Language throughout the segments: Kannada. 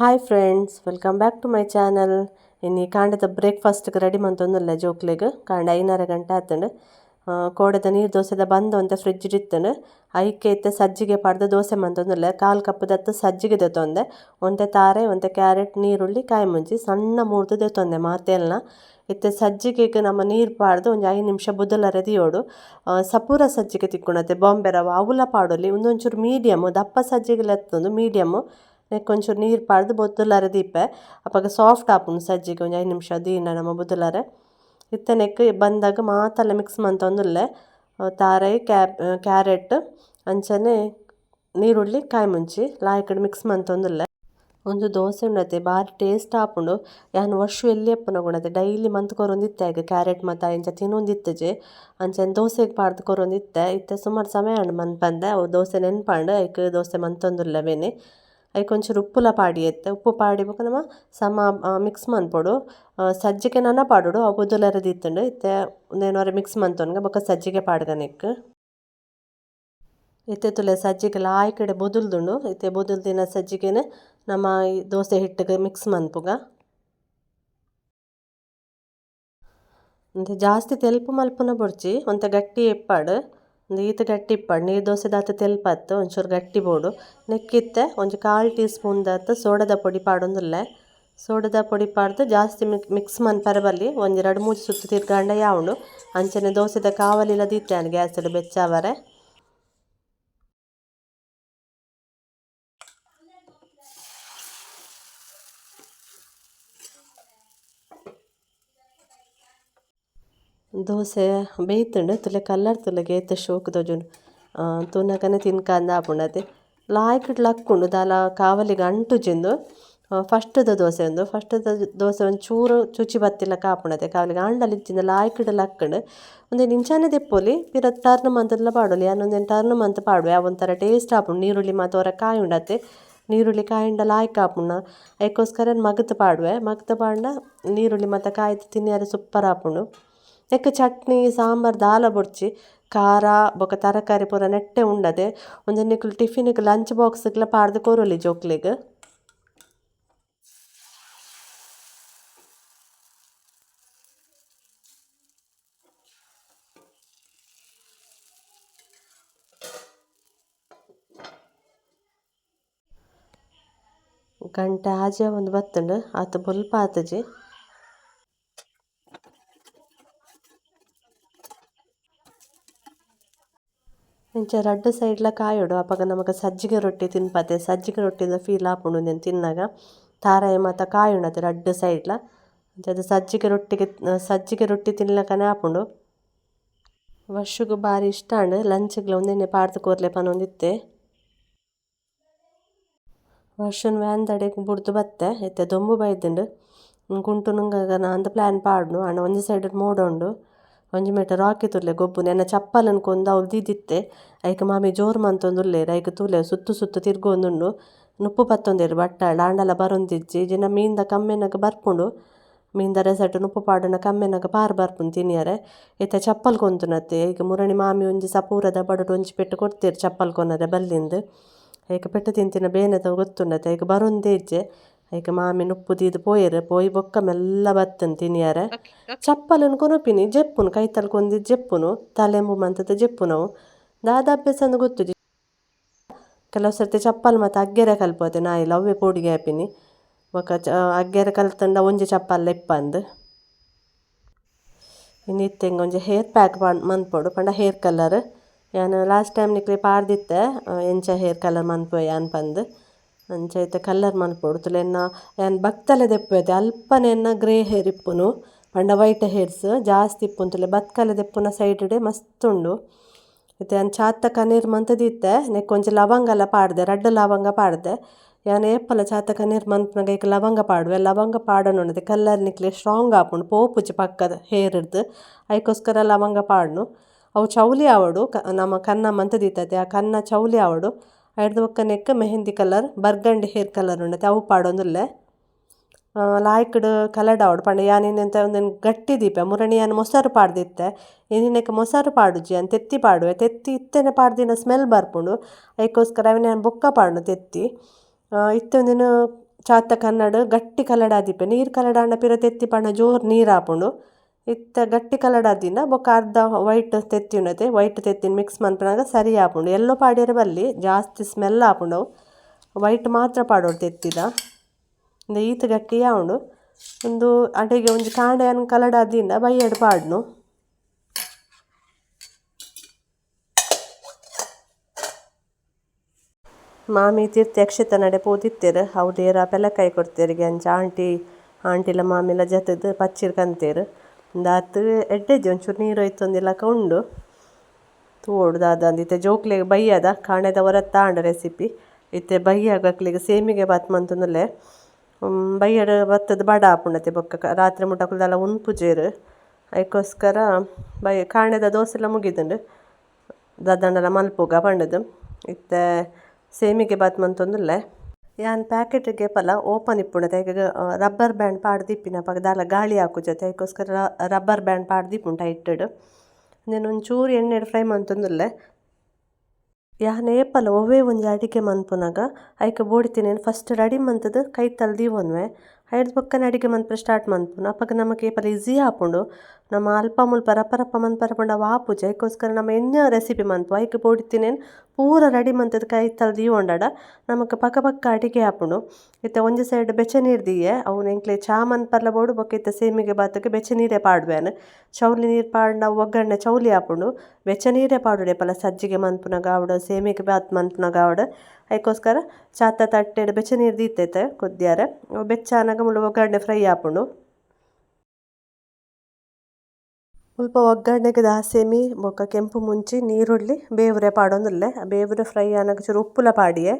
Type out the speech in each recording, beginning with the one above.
Hi friends welcome back to my channel ಇನ್ನು ಕಾಂಡದ ಬ್ರೇಕ್ಫಾಸ್ಟ್ಗೆ ರೆಡಿ ಮಂತೊಂದುಲ್ಲ ಜೋಕ್ಲೆಗ್ ಕಾಂಡ ಐನಾರ ಗಂಟೆ ಆತಂಡು ಕೋಡದ ನೀರು ದೋಸೆದ ಬಂದು ಅಂತ ಫ್ರಿಡ್ಜ್ ಇತ್ತಂಡು ಐಕೆ ಇತ್ತ ಸಜ್ಜಿಗೆ ಪಡೆದ ದೋಸೆ ಮಂತೊಂದುಲ್ಲ ಕಾಲು ಕಪ್ ದತ್ತು ಸಜ್ಜಿಗೆ ದೊತ್ತೊಂದೆ ಒಂತೆ ತಾರೆ ಒಂತೆ ಕ್ಯಾರೆಟ್ ನೀರುಳ್ಳಿ ಕಾಯಿ ಮುಂಚಿ ಸಣ್ಣ ಮೂರ್ದು ದೊತ್ತೊಂದೆ ಮಾತೆಲ್ನ ಇತ್ತೆ ಸಜ್ಜಿಗೆಗೆ ನಮ್ಮ ನೀರು ಪಾಡ್ದು ಒಂದು ಐದು ನಿಮಿಷ ಬುದ್ದಲ ರೆದಿಯೋಡು ಸಪೂರ ಸಜ್ಜಿಗೆ ತಿಕ್ಕೊಂಡತ್ತೆ ಬಾಂಬೆ ರವ ಅವುಲ ಪಾಡೋಲಿ ಒಂದೊಂಚೂರು ಮೀಡಿಯಮ್ ದಪ್ಪ ಸಜ್ಜಿಗೆ ಎತ್ತೊಂದು ಮೀಡಿಯಮ್ ನೆಕ್ ಒಂಚೂರು ನೀರು ಪಾಡ್ದು ಬೊತ್ತುಲಾರೆ ದೀಪೆ ಅಪಗ ಸಾಫ್ಟ್ ಆಪುಂಡು ಸಜ್ಜಿಗೆ ಒಂಜಿ ಐದು ನಿಮಿಷ ದೀನ ನಮ್ಮ ಬುದಲಾರೆ ಇತ್ತೆ ನೆಕ್ ಬಂದಾಗ ಮಾತಲ್ಲ ಮಿಕ್ಸ್ ಮಂತೊಂದುಲ್ಲೆ ತಾರೈ ಕ್ಯಾಪ್ ಕ್ಯಾರೆಟ್ ಅಂಚನೆ ನೀರುಳ್ಳಿ ಕಾಯಿ ಮುಂಚಿ ಲಾಯ್ಕಡ್ ಮಿಕ್ಸ್ ಮಂತೊಂದುಲ್ಲೆ ಒಂದು ದೋಸೆ ಉಂಡತೆ ಬಾರಿ ಟೇಸ್ಟ್ ಆಪುಂಡು ಯಾನ್ ವರ್ಷ ಎಲ್ಲಿ ಎಪ್ಪುನ ಗುಣತೆ ಡೈಲಿ ಮಂತ್ ಕೊರೊಂದಿತ್ತೆ ಆಗ ಕ್ಯಾರೆಟ್ ಮಾತ ಇಂಚ ತಿನ್ನೊಂದಿತ್ತಜೆ ಅಂಚನೆ ದೋಸೆಗ್ ಪಾಡ್ದು ಕೊರೊಂದಿತ್ತೆ ಇತ್ತೆ ಸುಮಾರು ಸಮಯ ಉಂಡು ಮನ್ಪಂದೆ ಅವು ದೋಸೆ ನೆನ್ಪಾಂಡು ಐಕ್ ದೋಸೆ ಮಂತೊಂದುಲ್ಲೆವೇನೆ ಐಕ್ కొంచెం ಪಾಡಿ ಎತ್ತೆ. ಉಪ್ಪು ಪಾಡಿ ಬೊಕ ನಮ ಸಮ ಮಿಕ್ಸ್ ಮನ್ಪೊಡು ಸಜ್ಜಿಗೆ ನನ ಪಾಡೊಡು. ಅವು ಬುದುಲರ ದೀತುಂಡು ಇತ್ತೆ ಉಂದೇನೊರೆ ಮಿಕ್ಸ್ ಮಂತೊನ್ಗ ಬೊಕ ಸಜ್ಜಿಗೆ ಪಾಡ್ಗ ನೆಕ್ ಇತ್ತೆ ತುಲೆ ಸಜ್ಜಿಗೆ ಲಾಯ್ಕಡೆ ಬೊದುಲ್ದುಂಡು. ಇತ್ತೆ ಬೊದುಲ್ದಿನ ಸಜ್ಜಿಗೆನೆ ನಮ್ಮ ದೋಸೆ ಹಿಟ್ಟಿಗೆ ಮಿಕ್ಸ್ ಮನ್ಪುಗ ಜಾಸ್ತಿ ತೆಲ್ಪು ಮಲ್ಪುನ ಬೊಡ್ಚಿ. ಒಂತೆ ಗಟ್ಟಿ ಎಪ್ಪಾಡು. ಒಂದು ಈತ ಗಟ್ಟಿ ಇಪ್ಪಾಡು ನೀರು ದೋಸೆ ದಾತ ತೆಲ್ಪತ್ತು ಒಂಚೂರು ಗಟ್ಟಿ ಬೋಡು. ನೆಕ್ಕಿತ್ತೆ ಒಂಜಿ ಕಾಲು ಟೀ ಸ್ಪೂನ್ ದಾತ ಸೋಡದ ಪೊಡಿ ಪಾಡೊಂದುಲ್ಲೆ. ಸೋಡದ ಪೊಡಿ ಪಾಡ್ದು ಜಾಸ್ತಿ ಮಿಕ್, ಮಿಕ್ಸ್ ಮನ್ ಪರವಲ್ಲಿ ಒಂಜಿ ಎರಡು ಮೂಜಿ ಸುತ್ತು ತಿರ್ಗಾಂಡ ಯಾವುಂಡು ಅಂಚನೆ ದೋಸೆದ ಕಾವಲಿಲ ದೀತ್ಯಾನ ಗ್ಯಾಸ್ ಬೆಚ್ಚಾವರೆ ದೋಸೆ ಬೇಯ್ತುಂಡು ತುಲೆ ಕಲ್ಲರ್ ತುಲೆಗ್ ಏತ ಶೋಕ್ ತೋಜುಂಡು ತೂನಗನೆ ತಿನ್ಕಂದ ಆಪುಂಡತೆ ಲಾಯ್ಕುಡ್ ಲಕ್ಕುಂಡು ದಾಲ ಕಾವಲಿಗ್ ಅಂಟುಜಿಂದು ದ ದೋಸೆ ಉಂದು ದ ದೋಸೆ ಒಂಚೂರು ಚುಚಿ ಬತ್ತಿಲ್ಲ ಕಾಪುಣತೆ ಕಾವಲಿಗ್ ಆಂಡಲ ಇಜ್ಜಿಂದ ಲಾಯ್ಕುಡ್ ಲಕ್ಕುಂಡು ಉಂದೆನ್ ಇಂಚಾನೆ ಪಿರ ಟರ್ನ್ ಮಂತ್ಲ ಪಾಡೋಲಿ ಉಂದೆನ್ ಟರ್ನ್ ಮಂತ್ ಪಾಡುವೆ ಅವೊಂಥರ ಟೇಸ್ಟ್ ಆಪುಂಡು ನೀರುಳ್ಳಿ ಮಾತ ಒರ ಕಾಯಿ ಉಂಡತೆ ನೀರುಳ್ಳಿ ಕಾಯಿಂಡ ಲಾಯ್ಕ್ ಆಪುಂಡು ಐಕೋಸ್ಕರ ಮಗತ್ ಪಾಡುವೆ ಮಗತ್ ಪಾಂಡ ನೀರುಳ್ಳಿ ಮಾತ ಕಾಯಿ ತಿನ್ನಿಯಾರೆ ಸೂಪರ್ ಆಪುಂಡು ನೆಕ್ಕ್ ಚಟ್ನಿ, ಸಾಂಬಾರ್, ದಾಲ ಬೊಡ್ಚಿ ಖಾರ, ಬೊಕ ತರಕಾರಿ ಪೂರ ನೆಟ್ಟೆ ಉಂಡದೆ ಒಂಜಿ ಟಿಫಿನ್ಗ್ ಲಂಚ್ ಬಾಕ್ಸ್ಗ್ಲ ಪಾಡ್ದ್ ಕೋರಲಿ ಜೋಕ್ಲೆಗ್. ಗಂಟೆ ಆಜೆ ಒಂದು ಬತ್ತುಂಡು, ಆತ ಬೊಲ್ಪ ಆತುಜಿ ಇಂಚ ರಡ್ಡ್ ಸೈಡ್ಲ ಕಾಯೊಡು, ಅಪಗ ನಮಕ್ ಸಜ್ಜಿಗೆ ರೊಟ್ಟಿ ತಿನ್ಪತೆ ಸಜ್ಜಿಗೆ ರೊಟ್ಟಿದ ಫೀಲ್ ಆಪುಂಡು ಉಂದೆನ್ ತಿನ್ನಗ. ತಾರಾಯಿ ಮಾತ ಕಾಯಿ ಉಂಡತೆ ರಡ್ಡ್ ಸೈಡ್ಲ. ಅದು ಸಜ್ಜಿಗೆ ರೊಟ್ಟಿಗೆ, ಸಜ್ಜಿಗೆ ರೊಟ್ಟಿ ತಿನ್ಲಕನೆ ಆಪುಂಡು. ವರ್ಷಗ್ ಬಾರಿ ಇಷ್ಟ ಅಂಡ್ ಲಂಚ್ಗ್ಲ ಉಂದೆನೆ ಪಾಡ್ದ್ ಕೋರ್ಲೆ ಪನೊಂದಿತ್ತೆ ವರ್ಷನ್ ವ್ಯಾನ್ ದಡೆಗೆ ಬುಡ್ದು ಬತ್ತೆ ಇತ್ತೆ ದೊಂಬು ಬೈದ್ಂಡ್. ಕುಂಟುನುಂಗಗ ಅಂದ ಪ್ಲಾನ್ ಪಾಡ್ನು ಆಂಡ ಒಂಜಿ ಸೈಡ್ ಮೋಡ ಉಂಡು ಒಂಜಿ ಮೀಟರ್ ರಾಕಿ ತುಲೆ ಗೊಬ್ಬುನ. ಎನ್ನ ಚಪ್ಪಲನ್ ಕೊಂದು ಅವ್ಲು ದೀದಿತ್ತೆ. ಐಕ್ ಮಾಮಿ ಜೋರ್ ಮಂತೊಂದುಲ್ಲೆರ್ ಐಕ್ ತೂಲೆ ಸುತ್ತು ಸುತ್ತು ತಿರ್ಗೊಂದುಂಡು. ನುಪ್ಪು ಪತ್ತೊಂದೆರ್ ಬಟ್ಟಾಳ, ಆಂಡಲ ಬರೊಂದಿಜ್ಜಿ. ಇಜಿಂಡ ಮೀನ್ದ ಕಮ್ಮೆನಗ ಬರ್ಪುಂಡು. ಮೀನ್ದ ರೆಸರ್ಟ್ ನುಪ್ಪು ಪಾಡುನ ಕಮ್ಮೆನಗ ಪಾರ್ ಬರ್ಪುಂಡು ತಿನಿಯರೆ. ಇತ್ತೆ ಚಪ್ಪಲ್ ಕೊಂತುನತ್ತೆ. ಐಕ್ ಮುರಣಿ ಮಾಮಿ ಒಂಜಿ ಸಪೂರದ ಬಡಟ್ ಒಂಜಿ ಪೆಟ್ಟು ಕೊಡ್ತೆರ್ ಚಪ್ಪಲ್ ಕೊನರೆ ಬಲ್ಲಿಂದ್. ಐಕ್ ಪೆಟ್ಟು ತಿಂತಿನ ಬೇನೆದ ಗೊತ್ತುಂಡತೆ ಐಕ್ ಬರೊಂದೇ ಇಜ್ಜೆ. ಐಕ್ ಮಾಮಿನ ಉಪ್ಪು ದೀದ್ ಪೋಯೆರ್ ಪೋಯಿ ಬೊಕ್ಕ ಮೆಲ್ಲ ಬತ್ತನ್ ತಿನಿಯರೆ. ಚಪ್ಪಲನ್ ಕೊನೊಪಿನಿ ಜೆಪ್ಪುನು ಕೈತಲ್ ಕೊಂದಿದ್ ಜೆಪ್ಪುನು ತಲೆಂಬು ಮಂತದ ಜೆಪ್ಪುನವು ದಾದ ಅಭ್ಯಾಸ ಗೊತ್ತು ಕೆಲವು ಸರ್ತಿ ಚಪ್ಪಲ್ ಮಾತ ಅಗ್ಗೆರೆ ಕಲ್ಪೊತೆ ನಾಯಿ ಲವ್ವೆ ಪೋಡಿಗೆ ಹಾಪಿನಿ ಬೊಕ ಅಗ್ಗೆರೆ ಕಲ್ತಂಡ ಒಂಜಿ ಚಪ್ಪಲ್ ಇಪ್ಪಂದ್. ಇನ್ನು ಇತ್ತೆಂಗ್ ಒಂಜಿ ಹೇರ್ ಪ್ಯಾಕ್ ಮನ್ಪೊಡು ಪಂಡ ಹೇರ್ ಕಲರ್ ಯಾನ್ ಲಾಸ್ಟ್ ಟೈಮ್ ನಿಕ್ಲಿ ಪಾಡ್ದಿತ್ತೆ ಎಂಚ ಹೇರ್ ಕಲರ್ ಮನ್ಪೊಯ್ಯ ಯಾನ್ ಪಂದ್ ಅಂಚ ಐತೆ ಕಲರ್ ಮನ್ಪೊಡು ಎನ್ನ ಯಾನ್ ಬತ್ತಲೆ ದೆಪ್ಪುವೆತೆ ಅಲ್ಪನೆ ಎನ್ನ ಗ್ರೇ ಹೇರ್ ಇಪ್ಪುನು, ಪಂಡ ವೈಟ್ ಹೇರ್ಸ್ ಜಾಸ್ತಿ ಇಪ್ಪುನು ತುಲೆ ಬತ್ಕಲೆ ದೆಪ್ಪುನ ಸೈಡ್ಡೆ ಮಸ್ತ್ ಉಂಡು ಇತ್ತೆ ಯಾನ್ ಚಾತ್ತ ಕನೀರ್ ಮಂತ್ ದೀತೆ ನೆಕ್ ಒಂಜಿ ಲವಂಗಲ ಪಾಡ್ದೆ, ರಡ್ಡ್ ಲವಂಗ ಪಾಡ್ದೆ. ಯಾನ್ ಏಪಲ ಚಾತ ಕನೀರ್ ಮನ್ಪುನಗ ಐಕ್ ಲವಂಗ ಪಾಡುವೆ, ಲವಂಗ ಪಾಡೊಂದುಂಡತೆ ಕಲರ್ ನಿಕ್ಲೆ ಸ್ಟ್ರಾಂಗ್ ಆಪುಂಡು ಪೋಪುಜಿ ಪಕ್ಕದ ಹೇರ್ ಹೇರ್ಡ್ದ್ ಐಕೋಸ್ಕರ ಲವಂಗ ಪಾಡ್ನು. ಅವು ಚೌಲಿ ಆವಡು ನಮ ಕನ್ನ ಮಂತ್ ದೀತೆತೆ ಆ ಕನ್ನ ಚೌಲಿ ಆವಡು. ಬೊಕ್ಕ neck mehndi colour, burgundy hair colour ಉಂಡತೆ. ಅವು ಪಾಡೊಂದುಲ್ಲೆ. ಲಾಯ್ಕಡ್ ಕಲರ್ಡ್ ಆವಡ್ ಪಂಡ. ಯಾನೇನಂತ ಒಂದೊಂದು ಗಟ್ಟಿ ದೀಪ ಮುರಣಿ ಯಾನು ಮೊಸರು ಪಾಡ್ದಿತ್ತೆ. ಇಂದಿನಕ್ ಮೊಸರು ಪಾಡುಜಿ ಅಂತ ತೆತ್ತಿ ಪಾಡುವೆ. ತೆತ್ತಿ ಇತ್ತೆನೆ ಪಾಡ್ದಿನ ಸ್ಮೆಲ್ ಬರ್ಪುಂಡು. ಅದಕ್ಕೋಸ್ಕರ ಅವನ ಯಾನ್ ಬೊಕ್ಕ ಪಾಡು ತೆತ್ತಿ. ಇತ್ತೆ ಉಂದೆನ್ ಚಾತ ಕನ್ನಡ ಗಟ್ಟಿ ಕಲಡ ದೀಪ. ನೀರು ಕಲಡ ಪಿರ ತೆತ್ತಿ ಪಂಡ ಜೋರು ನೀರು ಆಪುಂಡು ಇತ್ತ ಗಟ್ಟಿ ಕಲಡ ಆದಿನ ಬೊಕ ಅರ್ಧ ವೈಟ್ ತೆತ್ತಿನತೆ ವೈಟ್ ತೆತ್ತಿನ ಮಿಕ್ಸ್ ಮನ್ಪುನಾಗ ಸರಿ ಆಪುಂಡು. ಎಲ್ಲೋ ಪಾಡ್ಯರೆ ಬಲ್ಲಿ ಜಾಸ್ತಿ ಸ್ಮೆಲ್ ಆಪುಂಡು. ವೈಟ್ ಮಾತ್ರ ಪಾಡೋಡು ತೆತ್ತಿದ. ಇಂದ ಈತ್ ಗಟ್ಟಿ ಆವುಂಡು. ಒಂದು ಅಡೆಗೆ ಒಂಜಿ ಕಾಂಡೆ ಅನ್ ಕಲಡ ಆದಿನ ಬೈಯಡ್ ಪಾಡ್ನು. ಮಾಮಿ ತೀರ್ಥ ಯಕ್ಷತ ನಡೆ ಪೋದಿತ್ತೆರ್ ಅವು ದೇರ ಪೆಲಕಾಯಿ ಕೊಡ್ತೇರಿಗೆ ಅಂಚ ಆಂಟಿ. ಆಂಟಿಲ ಮಾಮಿಲ ಜತದ್ ಪಚ್ಚಿರ್ ಕಂತೆರ್ ದಾತ್ ಎಡ್ಡೆಜ್ಜಿ ಒಂಚೂರು ನೀರು ಒಯ್ತೊಂದಿಲಕ ಉಂಡು ಕೊಂಡು ದಾದ ಇತ್ತೆ ಜೋಕ್ಲೆಗ್ ಬಯ್ಯದ ಕಾಣೆದ ಹೊರತ್ ತಾಂಡ ರೆಸಿಪಿ ಇತ್ತೆ ಬಯ್ಯಾಗ ಅಕ್ಲೆಗ್ ಸೇಮಿಗೆ ಬಾತ್ ಮಂತೊಂದುಲ್ಲೆ ಬಯ್ಯಡ್ ಬತ್ತದ ಬಡ ಆಪುಂಡತೆ ಬೊಕ್ಕ ರಾತ್ರಿ ಮುಟ ಕುಲ್ದಾಲ ಉನ್ಪುಜೆರ್ ಐಕೋಸ್ಕರ ಬೈ, ಕಾಣೆದ ದೋಸೆಲ ಮುಗಿದುಂಡು ದಾದಾಂಡಲ ಮಲ್ಪುಗ ಪಂಡದು. ಇತ್ತೆ ಸೇಮಿಗೆ ಬಾತ್ ಮಂತೊಂದುಲ್ಲೆ ಯಾನ್ ಪ್ಯಾಕೆಟ್ಗೆ ಪಲ ಓಪನ್ ಇಪ್ಪುಂಡು ಐಕ್ ರಬ್ಬರ್ ಬ್ಯಾಂಡ್ ಪಾಡ್ದಿಪ್ಪಿನ ದಿಪ್ಪಿನ ಅಪಗ ದಾಲ ಗಾಳಿ ಆಕುಜತೆ ಐಕೋಸ್ಕರ ರಬ್ಬರ್ ಬ್ಯಾಂಡ್ ಪಾಡ್ ದಿಪ್ಪುಂಡು ಟೈಟ್ಡ್ ಅಂದೆನ್ ಒಂಚೂರು ಎಣ್ಣೆಡ್ ಫ್ರೈ ಮಂತೊಂದುಲ್ಲೆ. ಯಾನ್ ಏಪಲ ಒವ್ವೇ ಒಂಜಿ ಅಡಿಗೆ ಮನ್ಪುನಗ ಐಕ್ ಬೋಡಿತ್ತಿನೇನು ಫಸ್ಟ್ ರೆಡಿ ಮಂತುದು ಕೈತಲ್ ದೀವೊನ್ವೆ ಐಡ್ ಬೊಕ್ಕನೆ ಅಡಿಗೆ ಮನ್ಪರೆ ಸ್ಟಾರ್ಟ್ ಮನ್ಪುನು ಅಪಗ ನಮಕ್ ಏಪಲ ಈಸಿ ಆಪುಂಡು ನಮ ಅಲ್ಪ ಮುಲ್ಪ ರಪ್ಪ ಮನ್ಪರೆ ಪಂಡ ಆಪುಜಿ ಐಕೋಸ್ಕರ ನಮ ಎನ್ನ ರೆಸಿಪಿ ಮನ್ಪು ಐಕ್ ಬೋಡಿತ್ತಿನೇನು ಪೂರ ರೆಡಿ ಮಂತುದು ಕೈತಲ್ ದೀವೊಂಡಾಂಡ ನಮಕ್ ಪಕ್ಕ ಪಕ್ಕ ಅಡಿಗೆ ಆಪುಂಡು ಇತ್ತೆ ಒಂಜಿ ಸೈಡ್ ಬೆಚ್ಚ ನೀರು ದೀಯೆ. ಅವು ಎಂಕ್ಲೆ ಚಾ ಮನ್ಪರ್ಲ ಬೋಡು. ಬೊಕ್ಕ ಇತ್ತ ಸೇಮಿಗೆ ಬಾತಕ್ಕೆ ಬೆಚ್ಚ ನೀರೇ ಪಾಡ್ವೆನ್. ಚೌಲಿ ನೀರ್ ಪಾಡ್ನ ಒಗ್ಗರಣೆ ಚೌಲಿ ಆಪುಂಡು ಬೆಚ್ಚ ನೀರೇ ಪಾಡುಡೆ ಪಲ ಸಜ್ಜಿಗೆ ಮನ್ಪುನ ಗಾವಡ. ಸೇಮಿಗೆ ಬಾತ್ ಮನ್ಪುನ ಗಾವಡ. ಐಕೋಸ್ಕರ ಚಾತ ತಟ್ಟೆಡ್ ಬೆಚ್ಚ ನೀರು ದೀತೈತೆ. ಕುದ್ದಿಯಾರೆ ಬೆಚ್ಚ ಅನ್ನಗ ಮುಳ್ಳು ಒಗ್ಗರಣೆ ಫ್ರೈ ಆಪುಂಡು ಮುಲ್ಪ ಒಗ್ಗರಣೆಗೆ ದಾಸೇಮಿ ಬೊಕ ಕೆಂಪು ಮುಂಚಿ, ನೀರುಳ್ಳಿ, ಬೇವ್ರೆ ಪಾಡೊಂದುಲ್ಲೆ ಬೇವ್ರೆ ಫ್ರೈ ಆನಗ ಚೂರು ಉಪ್ಪುಲ ಪಾಡಿಯೇ.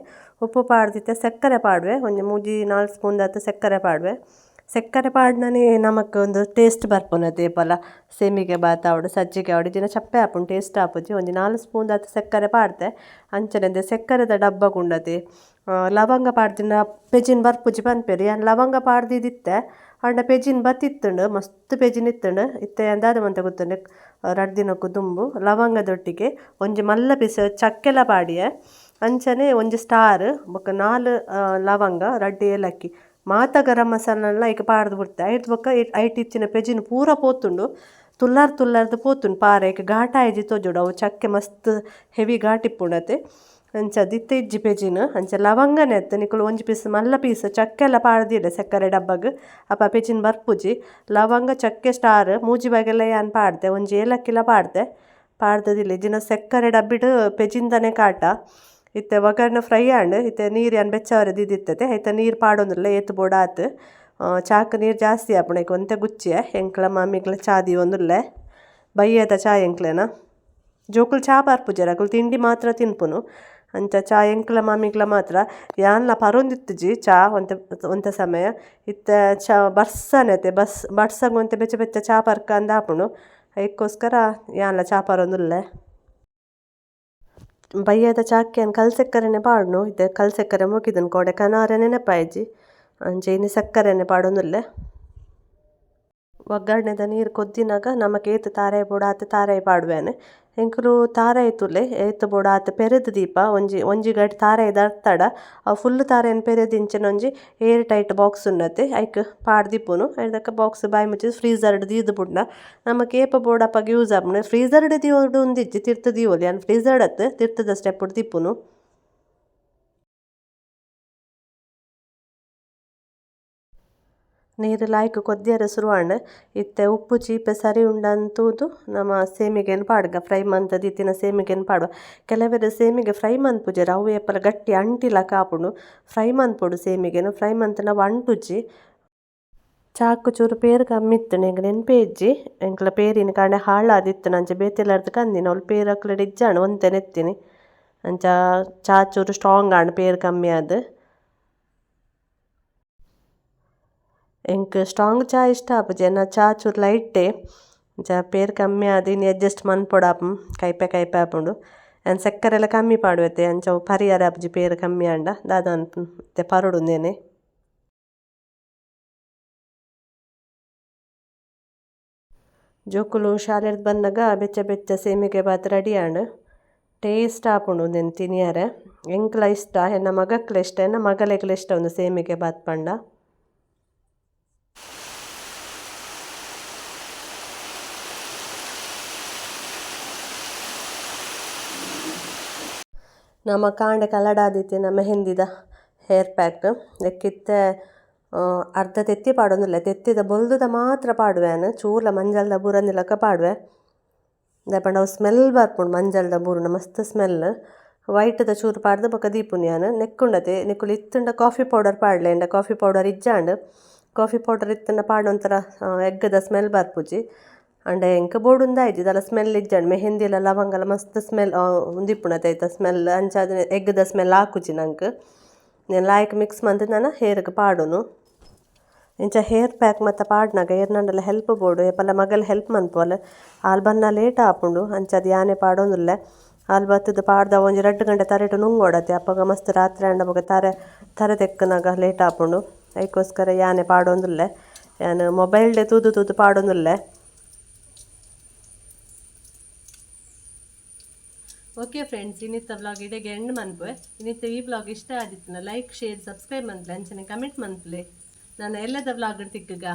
ಉಪ್ಪು ಪಾಡ್ದಿತ್ತೆ ಸಕ್ಕರೆ ಪಾಡುವೆ. ಒಂಜಿ ಮೂಜಿ ನಾಲ್ ಸ್ಪೂನ್ ದಾತ ಸಕ್ಕರೆ ಪಾಡುವೆ. ಸಕ್ಕರೆ ಪಾಡ್ನನೆ ನಮಕ್ ಒಂದು ಟೇಸ್ಟ್ ಬರ್ಪುನದೆ ದೇಪಲ ಸೇಮಿಗೆ ಬಾತ್ ಆವಡು, ಸಜ್ಜಿಗೆ ಆವಡ್ ಚಪ್ಪೆ ಆಪುಂಡು ಟೇಸ್ಟ್ ಆಪುಜಿ ಒಂಜಿ ನಾಲ್ಕು ಸ್ಪೂನ್ ದಾತ ಸಕ್ಕರೆ ಪಾಡ್ದೆ ಅಂಚನೆದೆ ಸಕ್ಕರೆದ ಡಬ್ಬ ಗುಂಡದೆ ಲವಂಗ ಪಾಡ್ದಿನ ಪೆಜಿನ್ ಬರ್ಪುಜಿ ಪನ್ಪೆರ್. ಯಾನ್ ಲವಂಗ ಪಾಡ್ದಿದಿತ್ತೆ. ಆಂಡ ಪೆಜಿನ್ ಬತ್ತಿತ್ತುಂಡು, ಮಸ್ತ್ ಪೆಜಿನ್ ಇತ್ತುಂಡು. ಇತ್ತೆ ದಾದ ಮಂತ ಗೊತ್ತುಂಡು ರಡ್ದಿನಕ್ಕು ದುಂಬು. ಲವಂಗದೊಟ್ಟಿಗೆ ಒಂಜಿ ಮಲ್ಲ ಪಿಸ ಚಕ್ಕೆಲ ಪಾಡಿಯ. ಅಂಚನೆ ಒಂಜಿ ಸ್ಟಾರ್ ಬೊಕ ನಾಲ್ ಲವಂಗ, ರಡ್ಡ್ ಏಲಕ್ಕಿ. ಮಾತ ಗರಂ ಮಸಾಲಲ ಐಕ್ ಪಾಡ್ದ್ ಬುಡ್ತೆ. ಐಟ್ ಬೊಕ ಐಟ್ ಇಚ್ಚಿನ ಪೆಜಿನ್ ಪೂರ ಪೋತುಂಡು ತುಲ್ಲಾರ್ ತುಲ್ಲಾರ್ದ್ ಪೋತುಂಡು ಪಾರ. ಐಕ್ ಘಾಟ ಆಯಿಜಿ ತೋಜುಡು. ಅವು ಚಕ್ಕೆ ಮಸ್ತ್ ಹೆವಿ ಘಾಟ್ ಇಪ್ಪುಂಡತೆ. ಅಂಚ ದಿತ್ತೆ ಇಜ್ಜಿ ಪೆಜಿನ್ ಅಂಚ ಲವಂಗನೆ ಅತ್ತ್ ನಿಕುಲು ಒಂಜಿ ಪೀಸ್, ಮಲ್ಲ ಪೀಸ್ ಚಕ್ಕೆಲ ಪಾಡ್ದಿಡೆ ಸಕ್ಕರೆ ಡಬ್ಬಗ್. ಅಪ ಪೆಜಿನ್ ಬರ್ಪುಜಿ, ಲವಂಗ, ಚಕ್ಕೆ, ಸ್ಟಾರ್, ಮೂಜಿ ಬಗೆಲ ಯಾನ್ ಪಾಡ್ದೆ, ಒಂಜಿ ಏಲಕ್ಕಿಲ ಪಾಡ್ದೆ. ಪಾಡ್ದದಿಲ್ಲ, ಇಜ್ಜಿನ ಸಕ್ಕರೆ ಡಬ್ಬಿಡ್ ಪೆಜಿನ್ದನೆ ಕಾಟ. ಇತ್ತೆ ಒಗ್ಗರಣೆ ಫ್ರೈ ಆಂಡ್ ಇತ್ತೆ ನೀರು ಯಾನ್ ಬೆಚ್ಚವರೆ ದಿದಿತ್ತತೆ, ಐತ ನೀರು ಪಾಡೊಂದುಲ್ಲೆ ಏತ್ ಬೋಡಾತ್. ಚಾಕ್ ನೀರು ಜಾಸ್ತಿ ಆಪಣಕ್ಕೆ ಒಂತೆ ಗುಚ್ಚಿಯೆ ಎಂಕ್ಲ ಮಾಮಿಕ್ಲ ಚಾ ದೀವೊಂದುಲ್ಲೆ. ಬಯ್ಯದ ಚಾ ಎಂಕ್ಲೆನ ಜೋಕುಲು ಚಾ ಪಾರ್ಪುಜರ ಅಕುಲು ತಿಂಡಿ ಮಾತ್ರ ತಿನ್ಪುನು. ಅಂಚ ಚಾ ಎಂಕ್ಲ ಮಾಮಿಗ್ಲ ಮಾತ್ರ ಯಾನ್ಲ ಪರೊಂದಿತ್ತುಜಿ ಚಾ ಒಂತೆ ಒಂತೆ ಸಮಯ, ಇತ್ತೆ ಚಾ ಬರ್ಸನೆತೆ, ಬಸ್ ಬಡ್ಸಂಗ್ ಒಂತೆ ಬೆಚ್ಚ ಬೆಚ್ಚ ಚಾ ಪರ್ಕ ಆಪುಂಡು ಐಕ್ಕೋಸ್ಕರ ಯಾನ್ಲ ಚಾ ಪರೊಂದುಲ್ಲೆ? ಬಯ್ಯದ ಚಾಕ್ಕೆನ್ ಕಲ್ಸೆಕ್ಕರೆನೆ ಪಾಡ್ನು ಇತ್ತೆ ಕಲ್ಸೆಕ್ಕರೆ ಮುಗಿದನ್ ಕೊಡೆ ಕನಾರೆ ನೆನಪಾಯಿಜ್ಜಿ ಅಂಚೆ ಇನ್ನು ಸಕ್ಕರೆನೆ ಪಾಡೊಂದುಲ್ಲೆ ಒಗ್ಗರಣೆದ ನೀರು ಕೊದ್ದಿನಾಗ ನಮಕ್ ಏತ್ ತಾರಾಯಿ ಬೋಡ ಆತ್ ತಾರಾಯಿ ಎಂಕುಲು ತಾರಾಯಿ ತುಲೆ ಏತ್ ಬೋಡ ಆತ್ ಪೆರೆದ್ ದೀಪ. ಒಂಜಿ ಒಂಜಿ ಗಡಿ ತಾರಾಯಿ ದರ್ತಡ ಅವು ಫುಲ್ಲ್ ತಾರಾಯಿನ್ ಪೆರೆದ್ ಒಂಜಿ ಏರ್ ಟೈಟ್ ಬಾಕ್ಸ್ ಉಂಡತೆ ಐಕ್ ಪಾಡ್ ದಿಪ್ಪುನು. ಐರ್ದಕ್ಕ ಬಾಕ್ಸ್ ಬಾಯಿ ಮುಚ್ಚಿ ಫ್ರೀಜರ್ಡ್ ದೀದ್ ಬುಡ್ನ. ನಮಕ್ ಏಪ ಬೋಡ ಅಪಗ ಯೂಸ್ ಆಪುಂಡು ಫ್ರೀಜರ್ಡ್ ದೀವೊಡು ಉಂದಿಜ್ಜಿ ತಿರ್ತ್ ದೀವೊಲಿ ಯಾನ್ ಫ್ರೀಜರ್ಡ್ ಅತ್ ಸ್ಟೆಪ್ ಡ್ ತಿಪ್ಪುನು ನೀರು ಲಾಯ್ಕ್ ಕೊದ್ದಿಯರೆ ಸುರುವಾಂಡ್ ಇತ್ತೆ ಉಪ್ಪು ಚೀಪೆ ಸರಿ ಉಂಡಂತೂದು ನಮ ಸೇಮಿಗೆನ್ ಪಾಡ್ಗ, ಫ್ರೈ ಮಂತ್ ದೀತಿನ ಸೇಮಿಗೆನ್ ಪಾಡುವ. ಕೆಲವೆರ್ ಸೇಮಿಗೆ ಫ್ರೈ ಮನ್ಪುಜೆರ್ ಅವು ಏಪಲ ಗಟ್ಟಿ ಅಂಟಿಲ ಕಾಪುಂಡು ಫ್ರೈ ಮನ್ಪೊಡು ಸೇಮಿಗೆನ್, ಫ್ರೈ ಮಂತ್ ನಾವು ಅಂಟುಜಿ ಚಾಕು ಚೂರು ಪೇರ್ ಕಮ್ಮಿ ಇತ್ತುಂಡು ಎಂಕ್ ನೆನ್ಪೇಜ್ಜಿ. ಎಂಕ್ಲ ಪೇರಿನ ಕಾಂಡೆ ಹಾಳಾದಿತ್ತು ಅಂಚ ಬೇತೆಲರ್ದ್ ಕಂದಿನ ಅವ್ಳು ಪೇರ್ ಅಕ್ಲೆಡ್ ಇಜ್ಜಾಂಡ್ ಒಂತೆ ನೆತ್ತಿನಿ. ಅಂಚ ಚಾ ಚೂರು ಸ್ಟ್ರಾಂಗ್ ಆಂಡ್ ಪೇರು ಕಮ್ಮಿ ಆದ್. ಎಂಕ್ ಸ್ಟ್ರಾಂಗ್ ಚಾ ಇಷ್ಟ. ಆಪುಜಿ ಎನ್ನ ಚಾ ಚೂರು ಲೈಟೆ ಅಂಚ ಪೇರ್ ಕಮ್ಮಿ ಆದ್ ಅಡ್ಜಸ್ಟ್ ಎಡ್ಜಸ್ಟ್ ಮನ್ಪೊಡಾಪುಂಡು ಕೈಪೆ ಕೈಪೆ ಆಪುಂಡು. ಸಕ್ಕರೆ ಎಲ್ಲ ಕಮ್ಮಿ ಪಾಡುವತ್ತೆ ಅಂಚ ಅವು ಪರಿಯಾರೆ ಆಪುಜಿ ಪೇರ್ ಕಮ್ಮಿ ಆಂಡ. ದಾದ ಅಂತೆ ಇತ್ತೆ ಪರೊಡುಂದೆನೆ ಜೋಕುಲು ಶಾಲೆರ್ದ್ ಬಂದಾಗ ಬೆಚ್ಚ ಬೆಚ್ಚ ಸೇಮಿಗೆ ಬಾತ್ ರೆಡಿ ಆಂಡ್. ಟೇಸ್ಟ್ ಆಪುಂಡು ಉಂದೆನ್ ತಿನಿಯರೆ. ಎಂಕ್ಲ ಇಷ್ಟ ಎನ್ನ ಮಗಕ್ಲ ಇಷ್ಟ ಎನ್ನ ಮಗಲೆಗ್ಲ ಇಷ್ಟ ಒಂದು ಸೇಮಿಗೆ ಬಾತ್ ಪಂಡ. ನಮ್ಮ ಕಾಂಡೆ ಕಲಡಾದಿತ್ತಿನ ಮೆಹಂದಿದ ಹೇರ್ ಪ್ಯಾಕ್ ಲೆಕ್ಕಿತ್ತೆ ಅರ್ಧ ತೆತ್ತಿ ಪಾಡೊಂದುಲ್ಲ ತೆತ್ತಿದ ಬೊಲ್ದುದ ಮಾತ್ರ ಪಾಡುವೆನು ಚೂರ್ಲ ಮಂಜಲ್ದ ಬೂರನ್ನಿಲಕ ಪಾಡುವೆ. ದಾಯಪಂಡ ಅವು ಸ್ಮೆಲ್ ಬರ್ಪುಂಡು, ಮಂಜಲ್ದ ಬೂರುನ, ಮಸ್ತ್ ಸ್ಮೆಲ್ ವೈಟ್ದ ಚೂರು ಪಾಡ್ದು ಬೊಕ ದೀಪುನಿ ಯಾನ್ ನೆಕ್ಕುಂಡತೆ ನಿಕುಲು ಇತ್ತುಂಡ ಕಾಫಿ ಪೌಡರ್ ಪಾಡ್ಲೆ ಎಂಡ ಕಾಫಿ ಪೌಡರ್ ಇಜ್ಜಾಂಡ್. ಕಾಫಿ ಪೌಡರ್ ಇತ್ತಂಡ ಪಾಡೊಂಥರ ಎಗ್ಗದ ಸ್ಮೆಲ್ ಬರ್ಪುಜಿ ಅಂಡ ಎಂಕ ಬೋಡುಂದಾಯ್ತು ದಲ ಸ್ಮೆಲ್ ಇಜ್ಜಾಂಡ್ ಮೆಹಂದಿಲ ಲವಂಗಲ ಮಸ್ತ್ ಸ್ಮೆಲ್ ಉಂದಿಪ್ಪುಣತೆ ಐತ. ಸ್ಮೆಲ್ ಅಂಚಾದ್ ಎಗ್ಗದ ಸ್ಮೆಲ್ ಆಕುಜಿ ನಂಕ್. నేను ಲಾಯ್ಕ್ ಮಿಕ್ಸ್ ಮಂತ್ ನಾನು ಹೇರ್ಗ್ ಪಾಡುನು. ಇಂಚ ಹೇರ್ ಪ್ಯಾಕ್ ಮತ್ತು ಪಾಡ್ನಾಗ ಏರ್ನಂಡಲ ಹೆಲ್ಪ್ ಬೋಡು. ಏಪಲ ಮಗಲ್ ಹೆಲ್ಪ್ ಮನ್ಪೊಲೆ ಆಲ್ ಬನ್ನ ಲೇಟ್ ಆಪುಂಡು. ಅಂಚ ಯಾನೆ ಪಾಡೊಂದುಲ್ಲೆ ಆಲ್ ಬತ್ತದ ಪಾಡ್ದ ಒಂಜಿ ರಡ್ಡ್ ಗಂಟೆ ತರೆಟ್ ನುಂಗೋಡತೆ ಅಪ್ಪಗ ಮಸ್ತ್ ರಾತ್ರಿ ಅಂಡ ಬೊಕ ತರೆ ತರೆ ತೆಕ್ಕನಾಗ ಲೇಟ್ ಆಪುಂಡು. ಅದಕ್ಕೋಸ್ಕರ ಯಾನೆ ಪಾಡೊಂದುಲ್ಲೆ ಯಾನ್ ಮೊಬೈಲ್ಡೆ ತೂದು ತೂದು ಪಾಡೊಂದುಲ್ಲೆ ಓಕೆ ಫ್ರೆಂಡ್ಸ್ ಇನ್ನಿತ್ತ ವ್ಲಾಗ್ ಇಡೆಗೆ ಎಂಡ್ ಮನ್ಪುವೆ ಇನ್ನಿತ್ತ ಈ ಬ್ಲಾಗ್ ಇಷ್ಟ ಆದಿತ್ತನ ಲೈಕ್ ಶೇರ್ ಸಬ್ಸ್ಕ್ರೈಬ್ ಮನ್ಪಲೆ, ಅಂಚನೆ ಕಮೆಂಟ್ ಮನ್ಪಲೆ. ನಾನು ಎಲ್ಲದ ಬ್ಲಾಗ್ ತಿಕ್ಕಗ.